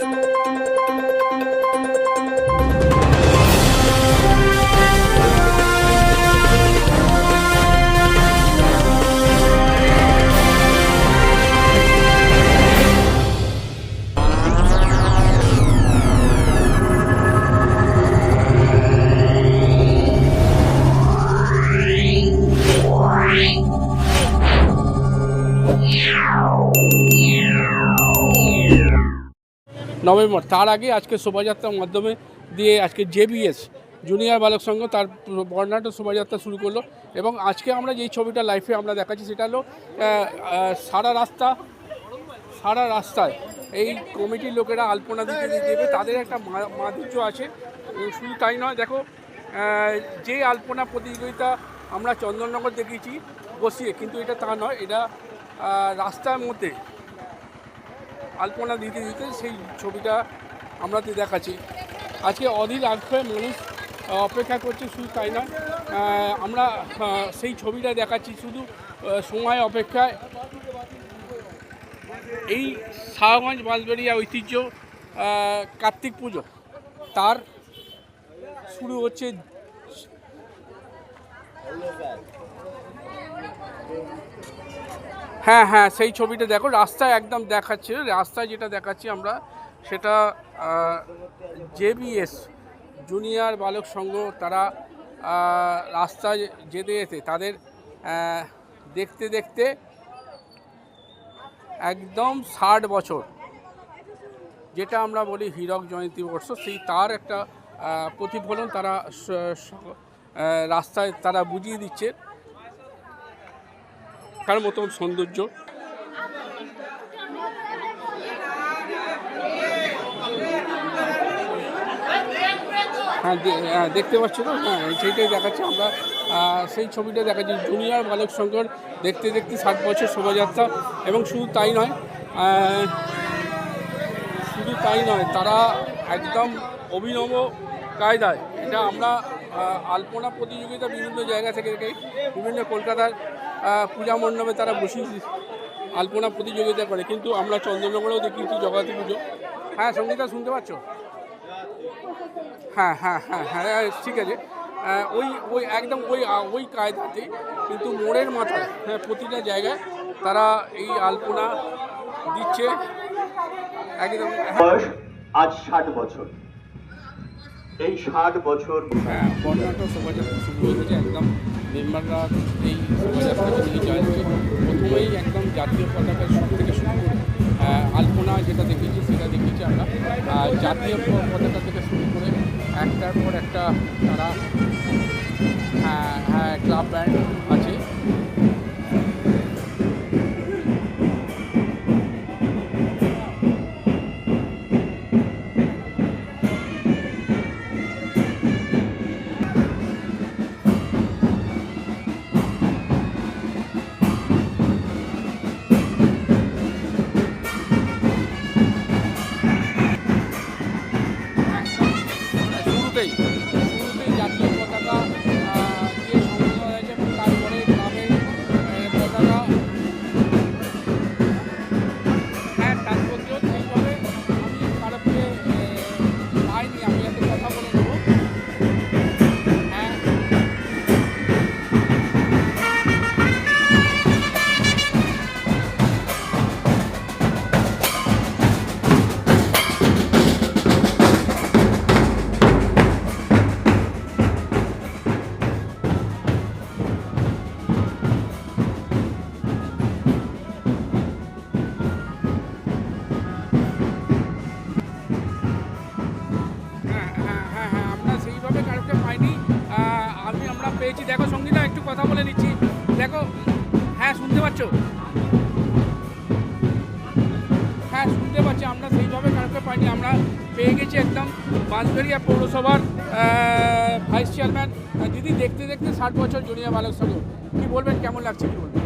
you. November. তার আগে আজকে শোভাযাত্রার মাধ্যমে দিয়ে আজকে জেবিএস জুনিয়র বালক সংঘ তার বর্ণাঢ্য শোভাযাত্রা শুরু করল এবং আজকে আমরা যেই ছবিটা লাইফে আমরা দেখাচ্ছি সেটা হলো সারা রাস্তা, সারা রাস্তায় এই কমিটির লোকেরা আলপনা দিতে দেবে। তাদের একটা মাধুর্য আছে। শুধু তাই নয়, দেখো যে আলপনা প্রতিযোগিতা আমরা চন্দননগর দেখেছি বসিয়ে, কিন্তু এটা তা নয়, এটা রাস্তার মধ্যে আলপনা দিতে দিতে সেই ছবিটা আমরা তো দেখাচ্ছি। আজকে অধীর আগ্রহে মানুষ অপেক্ষা করছে শুধু তাই আহ, আমরা সেই ছবিটা দেখাচ্ছি শুধু সময় অপেক্ষায়। এই শাহগঞ্জ বাঁশবাড়িয়া ঐতিহ্য কার্তিক পুজো তার শুরু হচ্ছে হ্যাঁ হ্যাঁ সেই ছবিটা দেখো, রাস্তায় একদম দেখাচ্ছে, রাস্তায় যেটা দেখাচ্ছি আমরা, সেটা জেবিএস জুনিয়র বালক সংঘ, তারা রাস্তায় যেতে যেতে তাদের দেখতে দেখতে একদম ষাট বছর, যেটা আমরা বলি হীরক জয়ন্তী বর্ষ, সেই তার একটা প্রতিফলন তারা রাস্তায় তারা বুঝিয়ে দিচ্ছে। তার মতো সৌন্দর্য? হ্যাঁ হ্যাঁ, দেখতে পাচ্ছ তো? হ্যাঁ সেইটাই দেখাচ্ছি আমরা। সেই ছবিটা দেখাচ্ছি। জুনিয়র বালক সংঘর দেখতে দেখতে ষাট বছর শোভাযাত্রা এবং শুধু তাই নয় শুধু তাই নয় তারা একদম অভিনব কায়দায়। এটা আমরা আলপনা প্রতিযোগিতা বিভিন্ন জায়গা থেকে বিভিন্ন কলকাতার পূজা মণ্ডপে তারা বসিয়ে আলপনা প্রতিযোগিতা করে কিন্তু আমরা চন্দ্রনগরেও দেখিয়েছি জগতী পুজো। হ্যাঁ সঙ্গীতা শুনতে পাচ্ছ? হ্যাঁ হ্যাঁ হ্যাঁ হ্যাঁ হ্যাঁ, ঠিক আছে। ওই ওই একদম ওই ওই কায়দাতে কিন্তু মোড়ের মাথায় হ্যাঁ প্রতিটা জায়গায় তারা এই আলপনা দিচ্ছে। একদম হ্যাঁ, বয়স আজ ষাট বছর। এই ষাট বছর হ্যাঁ শুরু হয়ে একদম মেম্বাররা এই শোভাযাত্রাকে নিয়ে যাচ্ছে প্রথমেই একদম জাতীয় পতাকার শুরু থেকে শুরু করে আলপনা যেটা দেখেছি সেটা দেখেছি আমরা। জাতীয় পতাকা থেকে শুরু করে একটার পর একটা তারা হ্যাঁ হ্যাঁ ক্লাব ব্যান্ড ভাইস চেয়ারম্যান দিদি দেখতে দেখতে ষাট বছর জুনিয়া বালক সঙ্গে। কী বলবেন? কেমন লাগছে? কি বলবেন?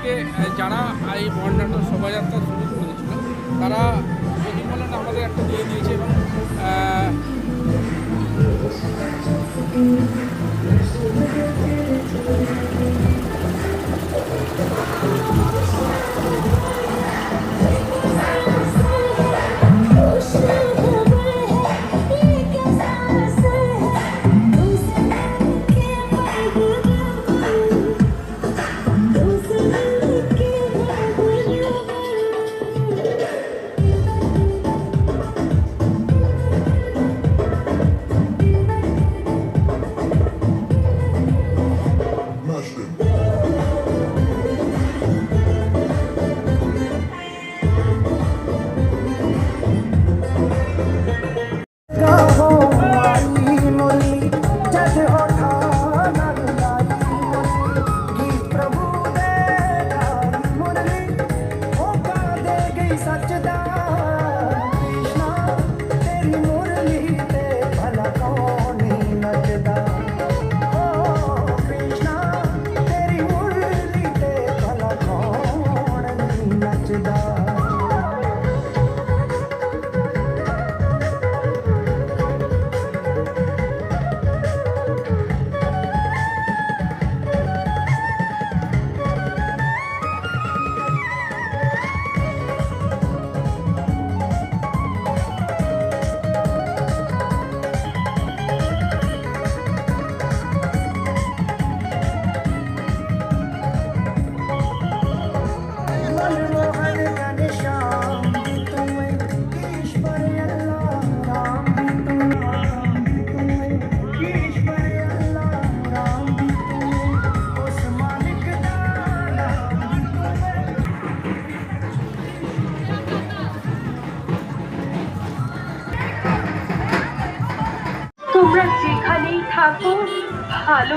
আজকে যারা এই বর্ণাঢ্য শোভাযাত্রা শুরু করেছিল, তারা যদি বলেন আমাদের একটা দিয়ে দিয়েছে এবং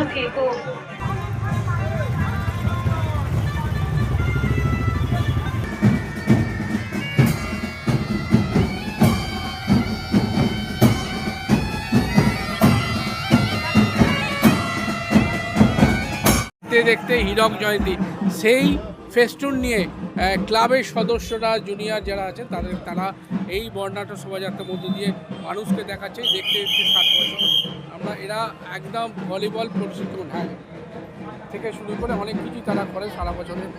ভালো থেকো দেখতে দেখতে হীরক জয়ন্তী। সেই ফেস্টুন নিয়ে ক্লাবের সদস্যরা জুনিয়র যারা আছে তাদের, তারা এই বর্ণাঢ্য শোভাযাত্রার মধ্য দিয়ে মানুষকে দেখাচ্ছে, দেখতে দেখতে ষাট বছর। আমরা, এরা একদম ভলিবল প্রশিক্ষণ হ্যাঁ থেকে শুরু করে অনেক কিছুই তারা করে সারা বছরের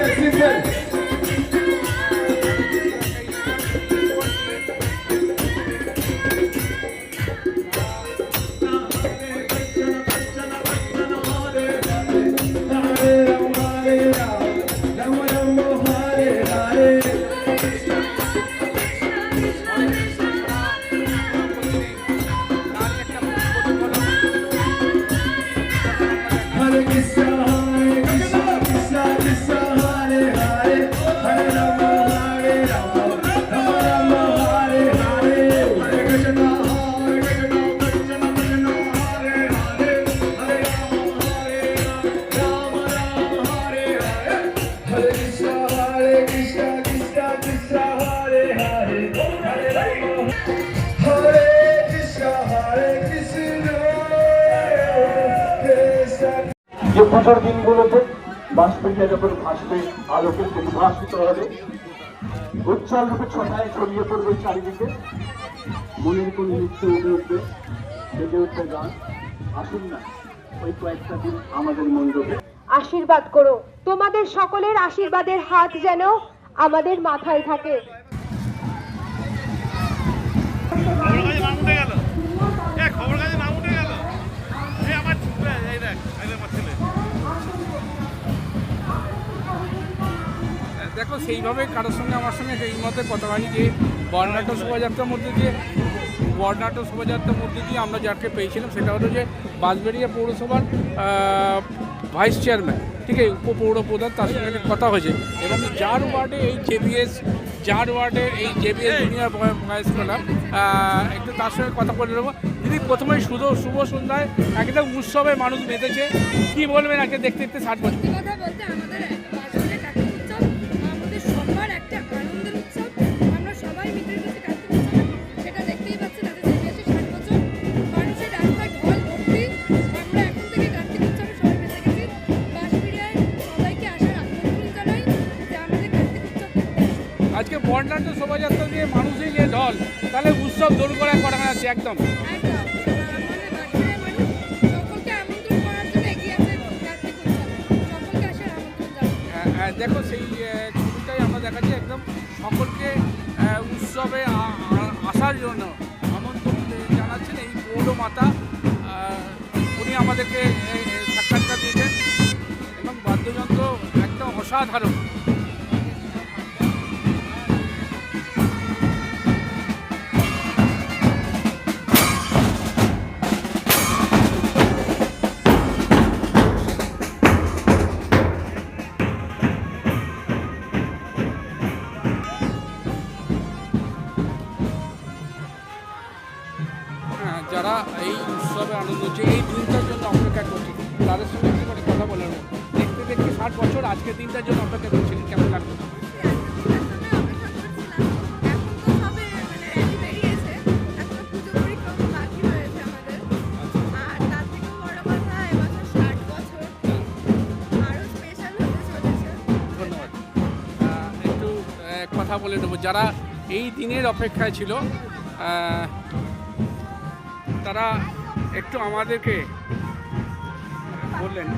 Simple, simple. আলোকে পরিভাষিত হবে। উজ্জ্বল রূপে ছটায় ছড়িয়ে পড়বে চারিদিকে। মনের কোন নৃত্য উঠে উঠবে বেজে উঠবে গান। আসুন না, ওই কয়েকটা দিন আমাদের মণ্ডপে আশীর্বাদ করো। তোমাদের সকলের আশীর্বাদের হাত যেন আমাদের মাথায় থাকে। দেখো সেইভাবে কারোর সঙ্গে আমার সঙ্গে এই মতে কথা হয়নি যে বর্ণাঢ্য শোভাযাত্রার মধ্যে দিয়ে বর্ণাঢ্য শোভাযাত্রার মধ্যে দিয়ে আমরা যাকে পেয়েছিলাম সেটা হলো যে বাঁশবেড়িয়া পৌরসভার ভাইস চেয়ারম্যান ঠিক আছে উপপৌর প্রধান তার সঙ্গে কথা হয়েছে। এবং যার ওয়ার্ডে এই জেবিএস যার ওয়ার্ডে এই জেবিএস জুনিয়র ক্লাব আহ, একটু তার সঙ্গে কথা বলে নেব। তিনি প্রথমেই শুভ শুভ সন্ধ্যায় একদম উৎসবে মানুষ মেতেছে কি বলবেন আজকে দেখতে দেখতে ষাট বছর? আজকে বর্ণাঢ্য শোভাযাত্রা নিয়ে মানুষই যে ঢল। তাহলে উৎসব দূর করা করা যাচ্ছে একদম। জানাই আহ, আহ, দেখো সেই ছবিটাই আমরা দেখাচ্ছি একদম সকলকে উৎসবে আসার জন্য আমন্ত্রণ জানাচ্ছেন এই পৌর মাতা। উনি আমাদেরকে সাক্ষাৎকার দিয়েছেন। এবং বাদ্যযন্ত্র একদম অসাধারণ। কথা বলে নেব। যারা এই দিনের অপেক্ষায় ছিল তারা একটু আমাদেরকে বললেন।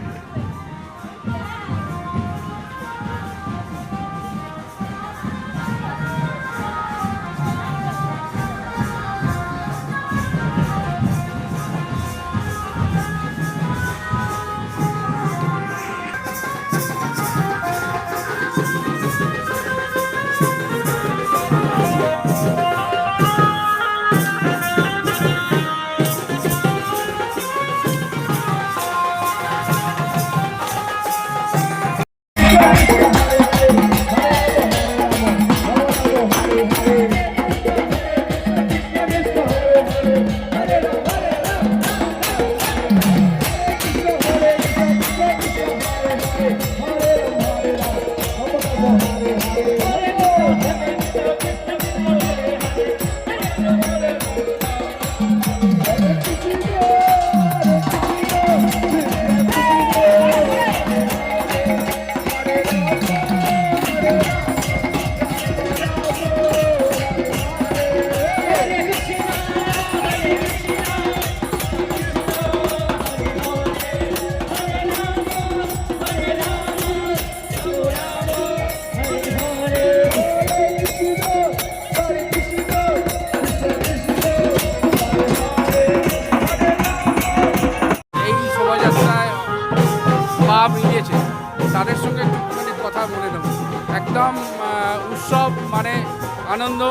আনন্দ।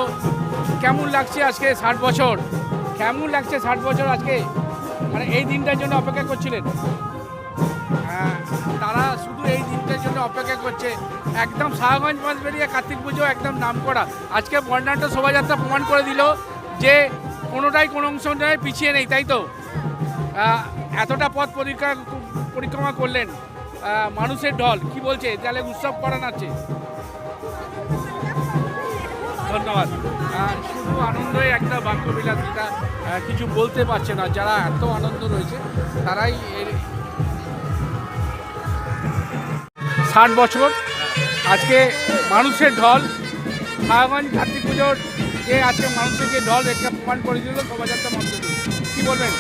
কেমন লাগছে আজকে ষাট বছর? কেমন লাগছে ষাট বছর আজকে? মানে এই দিনটার জন্য অপেক্ষা করছিলেন? হ্যাঁ, তারা শুধু এই দিনটার জন্য অপেক্ষা করছে। একদম শাহগঞ্জ মাস বেরিয়ে কার্তিক পুজো একদম নাম করা। আজকে বর্ণাঢ্য শোভাযাত্রা প্রমাণ করে দিল যে কোনোটাই কোনো অংশ নয় পিছিয়ে নেই তাই তো? এতটা পথ পরিক্রমা পরিক্রমা করলেন। মানুষের ঢল কি বলছে? তাহলে উৎসব করানাচ্ছে ধন্যবাদ। শুধু আনন্দই একটা বাক্য বিলাস যেটা কিছু বলতে পারছে না, যারা এত আনন্দ রয়েছে, তারাই ষাট বছর, আজকে মানুষের ঢল শাহগঞ্জ কার্তিক পুজোর যে আজকে মানুষের যে ঢল, এটা প্রমাণ করে দিল শোভাযাত্রা দিয়ে কী বলবেন?